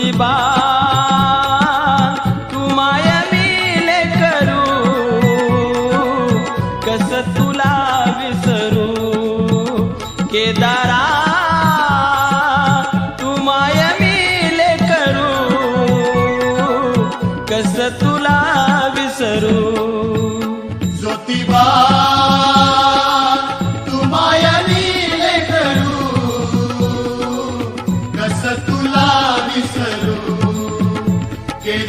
ज्योतिबा तू मिले करू कस तुला विसरू? केदारा तू मिले करू कस तुला विसरू? ज्योतिबा